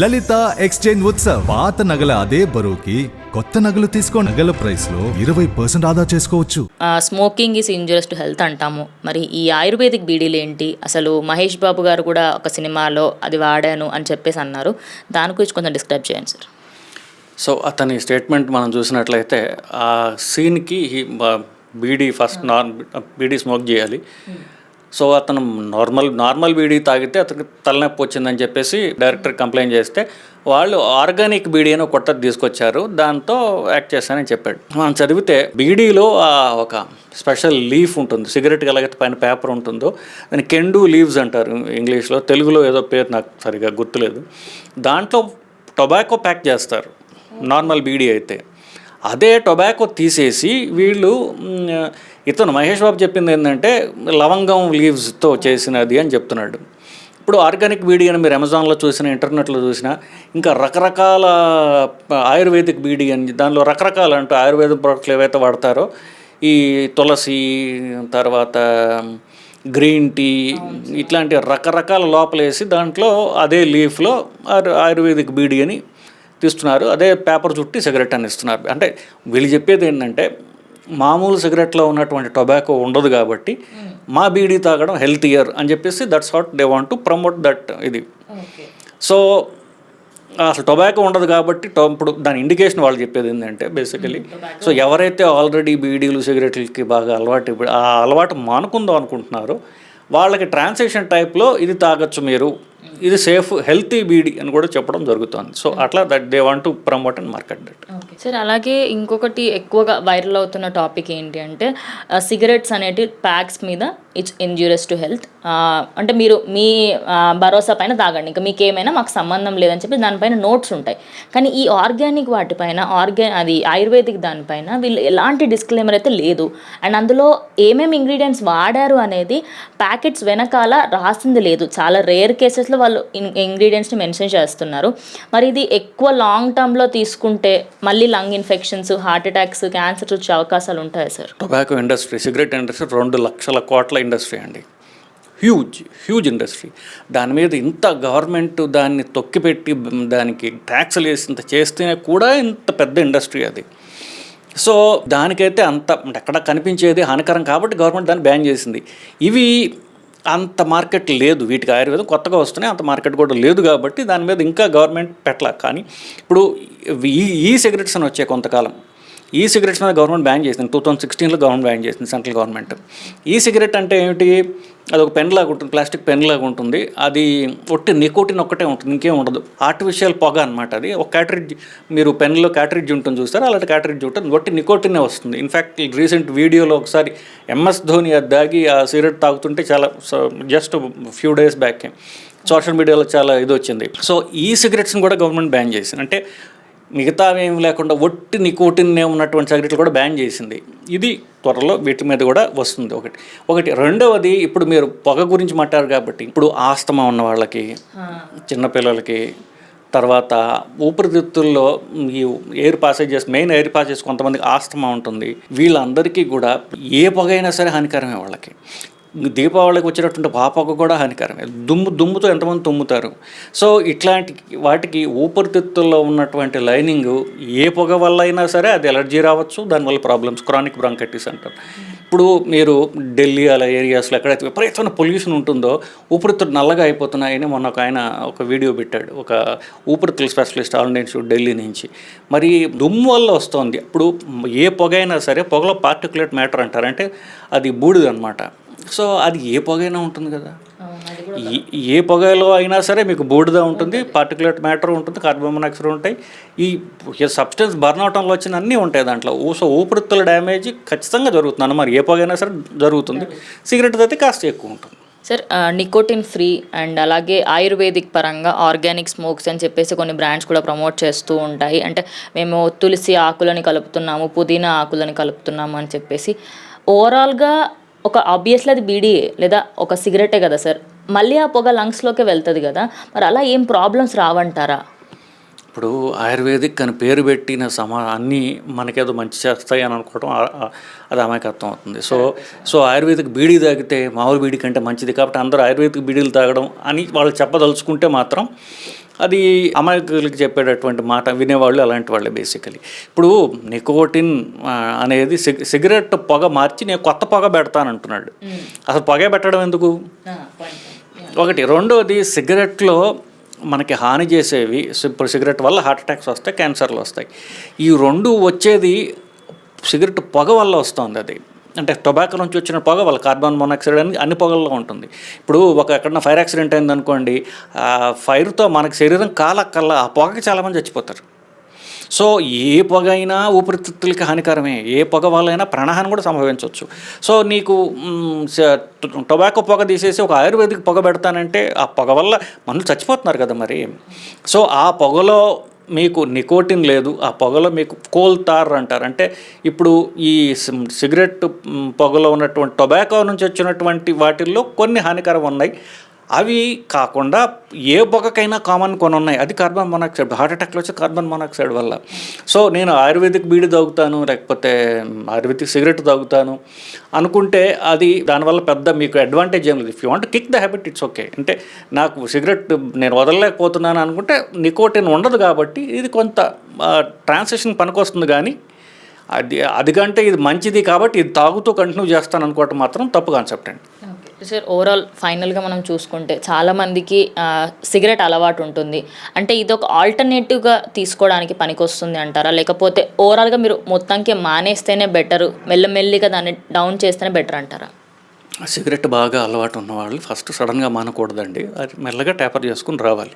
లలిత exchange Utsav. పాత నగల అదే బరువుకి కొత్త నగలు తీసుకో నగల ప్రైస్లో ఇరవై పర్సెంట్ ఆదా చేసుకోవచ్చు. Smoking is injurious to health అంటాము. మరి ఈ ఆయుర్వేదిక్ బీడీలు ఏంటి? అసలు మహేష్ బాబు గారు కూడా ఒక సినిమాలో అది వాడాను అని చెప్పేసి అన్నారు. దాని గురించి కొంచెం డిస్క్రైబ్ చేయండి సార్ సో అతని స్టేట్మెంట్ మనం చూసినట్లయితే ఆ సీన్కి బీడీ ఫస్ట్ నార్ బీడీ స్మోక్ చేయాలి. సో అతను నార్మల్ నార్మల్ బీడీ తాగితే అతనికి తలనొప్పి వచ్చిందని చెప్పేసి డైరెక్టర్ కంప్లైంట్ చేస్తే వాళ్ళు ఆర్గానిక్ బీడీ అని కొత్తది తీసుకొచ్చారు దాంతో యాక్ట్ చేస్తానని చెప్పాడు. మనం చదివితే బీడీలో ఒక స్పెషల్ లీఫ్ ఉంటుంది సిగరెట్కి ఎలాగైతే పైన పేపర్ ఉంటుందో దాని కెండు లీవ్స్ అంటారు ఇంగ్లీష్లో తెలుగులో ఏదో పేరు నాకు సరిగా గుర్తులేదు. దాంట్లో టొబాకో ప్యాక్ చేస్తారు నార్మల్ బీడీ అయితే. అదే టొబాకో తీసేసి వీళ్ళు ఇతను మహేష్ బాబు చెప్పింది ఏంటంటే లవంగం లీవ్స్తో చేసినది అని చెప్తున్నాడు. ఇప్పుడు ఆర్గానిక్ బీడీ అని మీరు అమెజాన్లో చూసిన ఇంటర్నెట్లో చూసినా ఇంకా రకరకాల ఆయుర్వేదిక్ బీడీ అని దానిలో రకరకాల అంటే ఆయుర్వేద ప్రోడక్ట్లు ఏవైతే వాడతారో ఈ తులసి తర్వాత గ్రీన్ టీ ఇట్లాంటి రకరకాల లోపలేసి దాంట్లో అదే లీఫ్లో ఆయుర్వేదిక్ బీడీ అని తీస్తున్నారు. అదే పేపర్ చుట్టి సిగరెట్ అని ఇస్తున్నారు. అంటే వీళ్ళు చెప్పేది ఏంటంటే మామూలు సిగరెట్లో ఉన్నటువంటి టొబాకో ఉండదు కాబట్టి మా బీడీ తాగడం హెల్తీయర్ అని చెప్పేసి that's what they want to promote that ఇది. సో అసలు టొబాకో ఉండదు కాబట్టి ఇప్పుడు దాని ఇండికేషన్ వాళ్ళు చెప్పేది ఏంటంటే బేసికలీ సో ఎవరైతే ఆల్రెడీ బీడీలు సిగరెట్లకి బాగా అలవాటు ఇప్పుడు ఆ అలవాటు మానుకుందాం అనుకుంటున్నారో వాళ్ళకి ట్రాన్సాక్షన్ టైప్లో ఇది తాగొచ్చు మీరు. ఇది సేఫ్ హెల్తీ బీడీ అని కూడా చెప్పడం జరుగుతుంది. సో అట్లా that they want to promote and market that. Sir అలాగే ఇంకొకటి ఎక్కువగా వైరల్ అవుతున్న టాపిక్ ఏంటి అంటే సిగరెట్స్ అనేటి ప్యాక్స్ మీద ఇట్స్ ఇంజూరియస్ టు హెల్త్. అంటే మీరు మీ భరోసా పైన తాగండి. ఇంకా మీకు ఏమైనా మాకు సంబంధం లేదని చెప్పి దానిపైన నోట్స్ ఉంటాయి. కానీ ఈ ఆర్గానిక్ వాటిపైన ఆర్గా అది ఆయుర్వేదిక్ దానిపైన వీళ్ళు ఎలాంటి డిస్క్లైమర్ అయితే లేదు. అండ్ అందులో ఏమేమి ఇంగ్రీడియంట్స్ వాడారు అనేది ప్యాకెట్స్ వెనకాల రాసింది లేదు. చాలా రేర్ కేసెస్లో వాళ్ళు ఇంగ్రీడియంట్స్ని మెన్షన్ చేస్తున్నారు. మరి ఇది ఎక్కువ లాంగ్ టర్మ్లో తీసుకుంటే మళ్ళీ lung infections heart attacks cancer వచ్చే అవకాశాలు ఉంటాయి sir tobacco industry cigarette industry రెండు లక్షల కోట్ల ఇండస్ట్రీ అండి. హ్యూజ్ హ్యూజ్ ఇండస్ట్రీ దాని మీద ఇంత గవర్నమెంట్ దాన్ని తొక్కిపెట్టి దానికి ట్యాక్స్లు వేసి ఇంత చేస్తేనే కూడా ఇంత పెద్ద ఇండస్ట్రీ అది. సో దానికైతే అంత ఎక్కడ కనిపించేది హానికరం కాబట్టి గవర్నమెంట్ దాన్ని బ్యాన్ చేసింది. ఇవి అంత మార్కెట్ లేదు. వీటికి ఆయుర్వేదం కొత్తగా వస్తున్నాయి. అంత మార్కెట్ కూడా లేదు కాబట్టి దాని మీద ఇంకా గవర్నమెంట్ పెట్టలే. కానీ ఇప్పుడు ఈ ఈ సిగరెట్స్ అని వచ్చే కొంతకాలం ఈ సిగరెట్స్ మీద గవర్నమెంట్ బ్యాన్ చేసింది. టూ థౌసండ్ సిక్స్టీన్లో గవర్నమెంట్ బ్యాన్ చేసింది సెంట్రల్ గవర్నమెంట్. ఈ సిగరెట్ అంటే ఏమిటి? అది ఒక పెన్ లాగా ఉంటుంది ప్లాస్టిక్ పెన్ లాగా ఉంటుంది. అది ఒట్టి నికోటిన్ ఒక్కటే ఉంటుంది ఇంకేం ఉండదు. ఆర్టిఫిషియల్ పొగ అనమాట అది. ఒక క్యాటరేజ్ మీరు పెన్లో క్యాటరేజ్ ఉంటుంది చూస్తారు? అలాంటి క్యాటరేజ్ ఉంటుంది. ఒట్టి నికోటినే వస్తుంది. ఇన్ఫ్యాక్ట్ రీసెంట్ వీడియోలో ఒకసారి ఎంఎస్ ధోని అది దాగి ఆ సిగరెట్ తాగుతుంటే చాలా just few days back social మీడియాలో చాలా ఇది వచ్చింది. సో ఈ సిగరెట్స్ని కూడా గవర్నమెంట్ బ్యాన్ చేసింది. అంటే మిగతా ఏం లేకుండా ఒట్టి నికోటిన్నే ఉన్నటువంటి సిగరెట్లు కూడా బ్యాన్ చేసింది. ఇది త్వరలో వీటి మీద కూడా వస్తుంది ఒకటి. ఒకటి రెండవది ఇప్పుడు మీరు పొగ గురించి మాట్లాడారు కాబట్టి ఇప్పుడు ఆస్తమా ఉన్న వాళ్ళకి చిన్నపిల్లలకి తర్వాత ఊపిరితిత్తుల్లో ఈ air passages main air passage కొంతమందికి ఆస్తమా ఉంటుంది. వీళ్ళందరికీ కూడా ఏ పొగ అయినా సరే హానికరమే వాళ్ళకి. దీపావళికి వచ్చినటువంటి పాపకు కూడా హానికరమే దుమ్ము దుమ్ముతో ఎంతమంది తుమ్ముతారు? సో ఇట్లాంటి వాటికి ఊపిరితిత్తుల్లో ఉన్నటువంటి లైనింగ్ ఏ పొగ వల్ల అయినా సరే అది ఎలర్జీ రావచ్చు. దానివల్ల ప్రాబ్లమ్స్ క్రానిక్ బ్రాంకైటిస్ అంటారు. ఇప్పుడు మీరు ఢిల్లీ అలా ఏరియాస్లో ఎక్కడైతే విపరీతమైన పొల్యూషన్ ఉంటుందో ఊపిరితిత్తులు నల్లగా అయిపోతున్నాయని మొన్న ఒక ఆయన ఒక వీడియో పెట్టాడు. ఒక ఊపిరితిత్తుల specialist All India Institute Delhi నుంచి. మరి దుమ్ము వల్ల వస్తుంది. ఇప్పుడు ఏ పొగ అయినా సరే పొగలో పార్టికులేట్ మ్యాటర్ అంటారు. అంటే అది బూడిదనమాట సో అది ఏ పొగైనా ఉంటుంది కదా. ఏ- ఏ పొగలో అయినా సరే మీకు బూడిద ఉంటుంది పార్టికులేట్ మ్యాటర్ ఉంటుంది కార్బన్ మోనాక్సైడ్ ఉంటాయి. ఈ సబ్స్టెన్స్ బర్న్ అవటంలో వచ్చిన అన్నీ ఉంటాయి దాంట్లో. ఊ- సో ఊపిరితిత్తుల డ్యామేజ్ ఖచ్చితంగా జరుగుతుంది మరి ఏ పొగైనా సరే జరుగుతుంది. సిగరెట్ అయితే కాస్త ఎక్కువ ఉంటుంది. సార్ నికోటిన్ ఫ్రీ అండ్ అలాగే ఆయుర్వేదిక్ పరంగా ఆర్గానిక్ స్మోక్స్ అని చెప్పేసి కొన్ని బ్రాండ్స్ కూడా ప్రమోట్ చేస్తూ ఉంటాయి. అంటే మేము తులసి ఆకులని కలుపుతున్నాము పుదీనా ఆకులని కలుపుతున్నాము అని చెప్పేసి. ఓవరాల్గా ఒక ఆబ్వియస్లీ అది బీడీఏ లేదా ఒక సిగరెటే కదా సార్. మళ్ళీ ఆ పొగ లంగ్స్లోకి వెళ్తుంది కదా. మరి అలా ఏం ప్రాబ్లమ్స్ రావంటారా? ఇప్పుడు ఆయుర్వేదిక్ అని పేరు పెట్టిన సమా అన్నీ మనకేదో మంచి చేస్తాయి అని అనుకోవడం ఆ- ఆ- అది అమాయకత్వం అవుతుంది. సో సో ఆయుర్వేదిక్ బీడీ తాగితే మామూలు బీడీ కంటే మంచిది. కాబట్టి అందరూ ఆయుర్వేదిక్ బీడీలు తాగడం అని వాళ్ళు చెప్పదలుచుకుంటే మాత్రం అది అమాయకులకి చెప్పేటటువంటి మాట వినేవాళ్ళు అలాంటి వాళ్ళే బేసికలీ ఇప్పుడు నికోటిన్ అనేది సిగ సిగరెట్ పొగ మార్చి నేను కొత్త పొగ పెడతానంటున్నాడు. అసలు పొగ పెట్టడం ఎందుకు? ఒకటి. రెండోది సిగరెట్లో మనకి హాని చేసేవి ఇప్పుడు సిగరెట్ వల్ల హార్ట్ అటాక్స్ వస్తాయి క్యాన్సర్లు వస్తాయి. ఈ రెండు వచ్చేది సిగరెట్ పొగ వల్ల వస్తుంది అది. అంటే టొబాకో నుంచి వచ్చిన పొగ వాళ్ళ కార్బన్ మోనాక్సైడ్ అని అన్ని పొగల్లో ఉంటుంది. ఇప్పుడు ఒక ఎక్కడన్నా ఫైర్ యాక్సిడెంట్ అయింది అనుకోండి ఆ ఫైర్తో మనకి శరీరం కాలక్కల్లా ఆ పొగకి చాలామంది చచ్చిపోతారు. సో ఏ పొగ అయినా ఊపిరితిత్తులకి హానికరమే. ఏ పొగ వల్లైనా ప్రాణహాని కూడా సంభవించవచ్చు. సో నీకు టొబాకో పొగ తీసేసి ఒక ఆయుర్వేదిక్ పొగ పెడతానంటే ఆ పొగ వల్ల మనుషులు చచ్చిపోతున్నారు కదా మరి. సో ఆ పొగలో మీకు నికోటిన్ లేదు ఆ పొగలో మీకు కోల్ తార్ అంటారు. అంటే ఇప్పుడు ఈ సిగరెట్ పొగలో ఉన్నటువంటి టొబాకో నుంచి వచ్చినటువంటి వాటిల్లో కొన్ని హానికరం ఉన్నాయి. అవి కాకుండా ఏ పొగకైనా కామన్ కొన్ని ఉన్నాయి అది కార్బన్ మోనాక్సైడ్ హార్ట్ అటాక్లో వచ్చే కార్బన్ మోనాక్సైడ్ వల్ల. సో నేను ఆయుర్వేదిక్ బీడి తాగుతాను లేకపోతే ఆయుర్వేదిక్ సిగరెట్ తాగుతాను అనుకుంటే అది దానివల్ల పెద్ద మీకు అడ్వాంటేజ్ ఏం లేదు. If you want kick the habit it's okay అంటే నాకు సిగరెట్ నేను వదలలేకపోతున్నాను అనుకుంటే నికోటిన్ ఉండదు కాబట్టి ఇది కొంత ట్రాన్సాక్షన్ పనికొస్తుంది కానీ అది అది కంటే ఇది మంచిది కాబట్టి ఇది తాగుతూ కంటిన్యూ చేస్తాను అనుకోవటం మాత్రం తప్పు కాన్సెప్ట్ అండి. సార్ ఓవరాల్ ఫైనల్గా మనం చూసుకుంటే చాలామందికి సిగరెట్ అలవాటు ఉంటుంది. అంటే ఇది ఒక ఆల్టర్నేటివ్గా తీసుకోవడానికి పనికొస్తుంది అంటారా? లేకపోతే ఓవరాల్గా మీరు మొత్తానికి మానేస్తేనే బెటరు మెల్లమెల్లిగా దాన్ని డౌన్ చేస్తేనే బెటర్ అంటారా? సిగరెట్ బాగా అలవాటు ఉన్నవాళ్ళు ఫస్ట్ సడన్గా మానకూడదండి. అది మెల్లగా టేపర్ చేసుకుని రావాలి.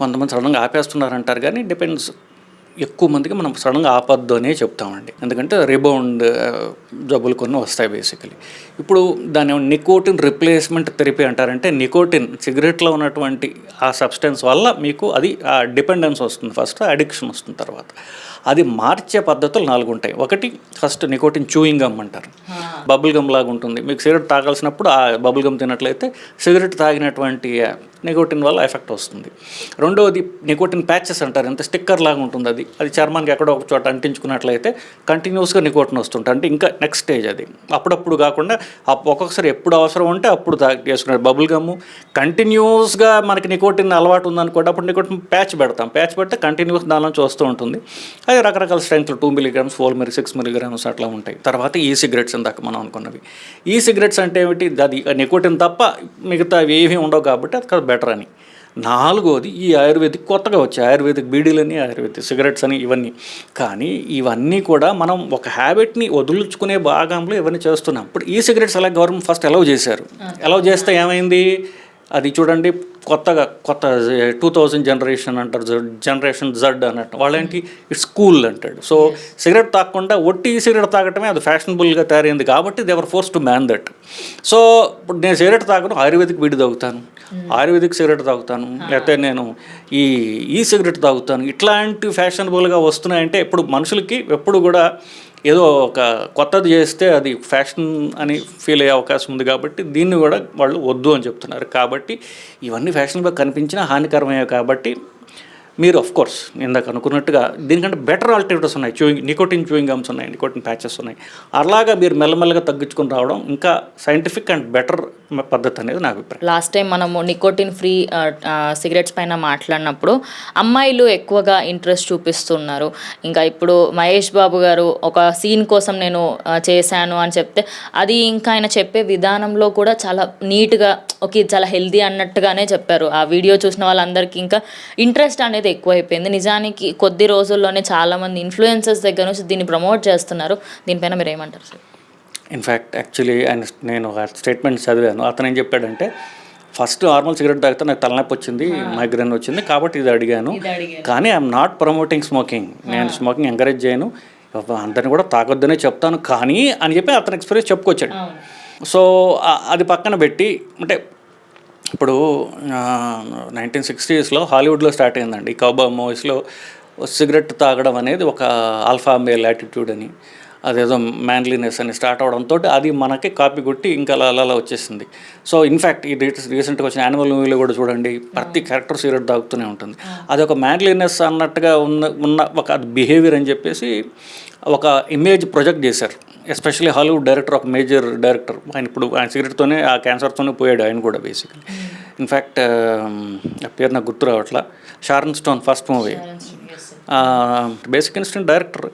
కొంతమంది సడన్గా ఆపేస్తున్నారంటారు కానీ డిపెండ్స్ ఎక్కువ మందికి మనం సడన్గా ఆపద్దు అనే చెప్తామండి. ఎందుకంటే రిబౌండ్ జబ్బులు కొన్ని వస్తాయి బేసికలీ. ఇప్పుడు దాని నికోటిన్ రిప్లేస్మెంట్ థెరపీ అంటారంటే నికోటిన్ సిగరెట్లో ఉన్నటువంటి ఆ సబ్స్టెన్స్ వల్ల మీకు అది ఆ డిపెండెన్స్ వస్తుంది ఫస్ట్ అడిక్షన్ వస్తుంది తర్వాత. అది మార్చే పద్ధతులు నాలుగు ఉంటాయి ఒకటి ఫస్ట్ నికోటిన్ చూయింగ్ గమ్ అంటారు. బబుల్ గమ్ లాగా ఉంటుంది మీకు సిగరెట్ తాగాల్సినప్పుడు ఆ బబుల్ గమ్ తినట్లయితే సిగరెట్ తాగినటువంటి నికోటిన్ వల్ల ఎఫెక్ట్ వస్తుంది. రెండవది నికోటిన్ ప్యాచెస్ అంటారు. ఎంత స్టిక్కర్ లాగా ఉంటుంది అది. అది చర్మానికి ఎక్కడో ఒక చోట అంటించుకున్నట్లయితే కంటిన్యూస్గా నికోటిన్ వస్తుంటుంది. అంటే ఇంకా నెక్స్ట్ స్టేజ్ అది. అప్పుడప్పుడు కాకుండా ఒక్కొక్కసారి ఎప్పుడు అవసరం ఉంటే అప్పుడు తా చేసుకునే బబుల్ గమ్ కంటిన్యూస్గా మనకి నికోటిన్ అలవాటు ఉందనుకోండి అప్పుడు నికోటిన్ ప్యాచ్ పెడతాం. ప్యాచ్ పెడితే కంటిన్యూస్ దానిలోంచి వస్తూ ఉంటుంది. అది రకరకాల strength two milligrams four milli six milligrams అట్లా ఉంటాయి. తర్వాత ఈ సిగరెట్స్ ఇందాక మనం అనుకున్నవి. ఈ సిగరెట్స్ అంటే ఏమిటి? అది నికోటిన్ తప్ప మిగతా ఏమీ ఉండవు కాబట్టి అది బెటర్ అని. నాలుగోది ఈ ఆయుర్వేదిక్ కొత్తగా వచ్చాయి. ఆయుర్వేదిక్ బీడీలని ఆయుర్వేదిక్ సిగరెట్స్ అని ఇవన్నీ. కానీ ఇవన్నీ కూడా మనం ఒక హ్యాబిట్ని వదులుచుకునే భాగంలో ఇవన్నీ చేస్తున్నాం. ఇప్పుడు ఈ సిగరెట్స్ అలా గవర్నమెంట్ ఫస్ట్ అలౌ చేశారు? అలౌ చేస్తే ఏమైంది? అది చూడండి కొత్తగా కొత్త టూ థౌజండ్ జనరేషన్ అంటారు జనరేషన్ జడ్ అన్నట్టు. వాళ్ళేంటి? ఇట్స్ కూల్ అంటాడు. సో సిగరెట్ తాగకుండా ఒట్టి సిగరెట్ తాగటమే అది ఫ్యాషనబుల్గా తయారైంది కాబట్టి they were force to man that. So ఇప్పుడు నేను సిగరెట్ తాగను ఆయుర్వేదిక్ వీడి తాగుతాను. ఆయుర్వేదిక్ సిగరెట్ తాగుతాను. లేకపోతే నేను ఈ ఈ సిగరెట్ తాగుతాను. ఇట్లాంటి ఫ్యాషనబుల్గా వస్తున్నాయంటే ఇప్పుడు మనుషులకి ఎప్పుడు కూడా ఏదో ఒక కొత్తది చేస్తే అది ఫ్యాషన్ అని ఫీల్ అయ్యే అవకాశం ఉంది కాబట్టి దీన్ని కూడా వాళ్ళు వద్దు అని చెప్తున్నారు. కాబట్టి ఇవన్నీ ఫ్యాషన్గా కనిపించినా హానికరమయ్యాయి కాబట్టి మీరు ఆఫ్ కోర్స్ ఇందాక అనుకున్నట్టుగా దీనికంటే బెటర్ ఆల్టర్నేటివ్స్ ఉన్నాయి. చూయింగ్ నికోటిన్ చూయింగ్ గమ్స్ ఉన్నాయి నికోటిన్ ప్యాచెస్ ఉన్నాయి. అలాగా మీరు మెల్లమెల్లగా తగ్గించుకొని రావడం ఇంకా సైంటిఫిక్ అండ్ బెటర్ పద్ధతి అనేది నా అభిప్రాయం. లాస్ట్ టైం మనము నికోటిన్ ఫ్రీ సిగరెట్స్ పైన మాట్లాడినప్పుడు అమ్మాయిలు ఎక్కువగా ఇంట్రెస్ట్ చూపిస్తున్నారు. ఇంకా ఇప్పుడు మహేష్ బాబు గారు ఒక సీన్ కోసం నేను చేశాను అని చెప్తే అది ఇంకా ఆయన చెప్పే విధానంలో కూడా చాలా నీట్గా ఓకే చాలా హెల్దీ అన్నట్టుగానే చెప్పారు. ఆ వీడియో చూసిన వాళ్ళందరికీ ఇంకా ఇంట్రెస్ట్ అనేది ఎక్కువైపోయింది. నిజానికి కొద్ది రోజుల్లోనే చాలామంది ఇన్ఫ్లుయెన్సర్స్ దగ్గర నుంచి దీన్ని ప్రమోట్ చేస్తున్నారు. దీనిపైన మీరు ఏమంటారు సార్ ఇన్ఫ్యాక్ట్ యాక్చువల్లీ ఆయన నేను ఆ స్టేట్మెంట్ చదివాను. అతను ఏం చెప్పాడంటే ఫస్ట్ నార్మల్ సిగరెట్ తాగితే నాకు తలనొప్పి వచ్చింది మైగ్రేన్ వచ్చింది కాబట్టి ఇది అడిగాను. కానీ ఐఎమ్ నాట్ ప్రమోటింగ్ స్మోకింగ్ నేను స్మోకింగ్ ఎంకరేజ్ చేయను. అందరిని కూడా తాగొద్దనే చెప్తాను. కానీ అని చెప్పి అతను ఎక్స్పీరియన్స్ చెప్పుకొచ్చాడు. సో అది పక్కన పెట్టి అంటే ఇప్పుడు నైన్టీన్ సిక్స్టీస్లో హాలీవుడ్లో స్టార్ట్ అయిందండి. కౌబా మూవీస్లో సిగరెట్ తాగడం అనేది ఒక ఆల్ఫా మేల్ యాటిట్యూడ్ అని అదేదో మ్యాన్లీనెస్ అని స్టార్ట్ అవడంతో అది మనకి కాపీ కొట్టి ఇంకా అలా అలా అలా వచ్చేసింది. సో ఇన్ఫ్యాక్ట్ ఈ రీసెంట్గా వచ్చిన యానిమల్ మూవీలో కూడా చూడండి ప్రతి క్యారెక్టర్ సిగరెట్ తాగుతూనే ఉంటుంది. అది ఒక మ్యాన్లీనెస్ అన్నట్టుగా ఉన్న ఉన్న ఒక అది బిహేవియర్ అని చెప్పేసి ఒక ఇమేజ్ ప్రొజెక్ట్ చేశారు. ఎస్పెషల్లీ హాలీవుడ్ డైరెక్టర్ ఒక మేజర్ డైరెక్టర్ ఆయన ఇప్పుడు ఆయన సిగరెట్తోనే ఆ క్యాన్సర్తోనే పోయాడు ఆయన కూడా బేసిక్లీ ఇన్ఫ్యాక్ట్ ఆ పేరు నాకు గుర్తు రావట్లా. Sharon Stone first movie Basic Instinct director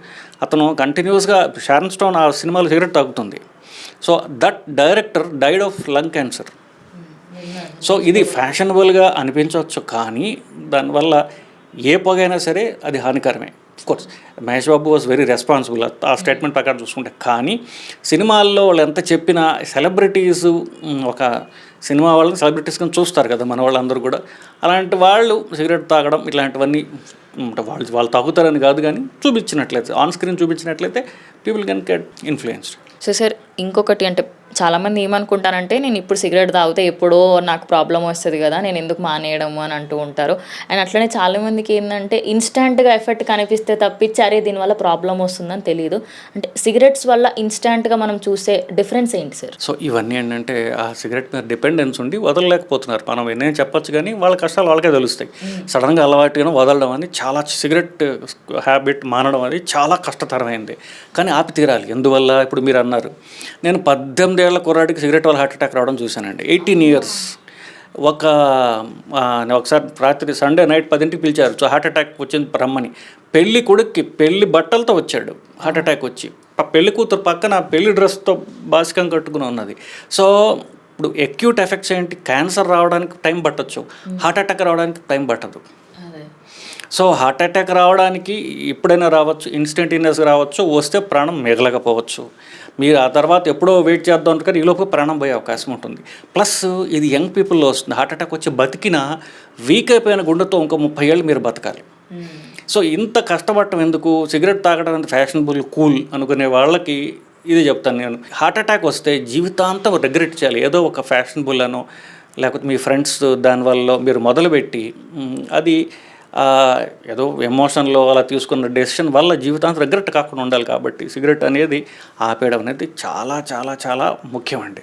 అతను కంటిన్యూస్గా షారన్ స్టోన్ ఆ సినిమాలో సిగరెట్ తాగుతుంది. So that director died of lung cancer so ఇది ఫ్యాషనబుల్గా అనిపించవచ్చు కానీ దానివల్ల ఏ పొగైనా సరే అది హానికరమే. Course Mahesh Babu was very responsible ఆ స్టేట్మెంట్ ప్రకారం చూసుకుంటే. కానీ సినిమాల్లో వాళ్ళు ఎంత చెప్పినా సెలబ్రిటీస్ ఒక సినిమా వాళ్ళని సెలబ్రిటీస్ చూస్తారు కదా మన వాళ్ళందరూ కూడా. అలాంటి వాళ్ళు సిగరెట్ తాగడం ఇలాంటివన్నీ అంటే వాళ్ళు వాళ్ళు తాగుతారని కాదు కానీ చూపించినట్లయితే on screen చూపించినట్లయితే people can get influenced so sir ఇంకొకటి అంటే చాలామంది ఏమనుకుంటారంటే నేను ఇప్పుడు సిగరెట్ తాగితే ఎప్పుడో నాకు ప్రాబ్లం వస్తుంది కదా నేను ఎందుకు మానేయడము అని అంటూ ఉంటారు. అండ్ అట్లనే చాలామందికి ఏంటంటే ఇన్స్టాంట్గా ఎఫెక్ట్ కనిపిస్తే తప్పించి అరే దీనివల్ల ప్రాబ్లం వస్తుందని తెలియదు అంటే సిగరెట్స్ వల్ల ఇన్స్టాంట్గా మనం చూసే డిఫరెన్స్ ఏంటి సార్? సో ఇవన్నీ ఏంటంటే ఆ సిగరెట్ మీద డిపెండెన్స్ ఉండి వదలలేకపోతున్నారు. మనం ఎన్నే చెప్పొచ్చు కానీ వాళ్ళ కష్టాలు వాళ్ళకే తెలుస్తాయి. సడన్గా అలవాటుగా వదలడం అనేది చాలా సిగరెట్ హ్యాబిట్ మానడం అనేది చాలా కష్టతరమైంది. కానీ ఆపి తీరాలి ఎందువల్ల? ఇప్పుడు మీరు అన్నారు నేను పద్దెనిమిది ఏళ్ళ కుర్రాడికి సిగరెట్ వల్ల హార్ట్ అటాక్ రావడం చూశానండి. Eighteen years. ఒక ఒకసారి రాత్రి సండే నైట్ పదింటికి పిలిచారు. సో హార్ట్ అటాక్ వచ్చింది రమ్మని. పెళ్ళి కొడుక్కి పెళ్ళి బట్టలతో వచ్చాడు. హార్ట్ అటాక్ వచ్చి. ఆ పెళ్ళి కూతురు పక్కన పెళ్ళి డ్రెస్తో బాసికం కట్టుకుని ఉన్నది. సో ఇప్పుడు ఎక్యూట్ ఎఫెక్ట్స్ ఏంటి? క్యాన్సర్ రావడానికి టైం పట్టొచ్చు. హార్ట్ అటాక్ రావడానికి టైం పట్టదు. సో హార్ట్ అటాక్ రావడానికి ఎప్పుడైనా రావచ్చు ఇన్స్టంటేనియస్గా రావచ్చు వస్తే ప్రాణం మిగలకపోవచ్చు. మీరు ఆ తర్వాత ఎప్పుడో వెయిట్ చేద్దాం అంటే ఈ లోపు ప్రాణం పోయే అవకాశం ఉంటుంది. ప్లస్ ఇది యంగ్ పీపుల్లో వస్తుంది. హార్ట్ అటాక్ వచ్చి బతికిన వీక్ అయిపోయిన గుండెతో ఇంకో ముప్పై ఏళ్ళు మీరు బతకాలి. సో ఇంత కష్టపడటం ఎందుకు? సిగరెట్ తాగడం అంత ఫ్యాషనబుల్ కూల్ అనుకునే వాళ్ళకి ఇది చెప్తాను నేను. హార్ట్ అటాక్ వస్తే జీవితాంతం రిగ్రెట్ చేయాలి. ఏదో ఒక ఫ్యాషనబుల్ అనో లేకపోతే మీ ఫ్రెండ్స్ దానివల్ల మీరు మొదలుపెట్టి అది ఏదో ఎమోషన్లో అలా తీసుకున్న డెసిషన్ వల్ల జీవితాంతం రిగ్రెట్ కాకుండా ఉండాలి కాబట్టి సిగరెట్ అనేది ఆపేయడం అనేది చాలా చాలా చాలా ముఖ్యమండి.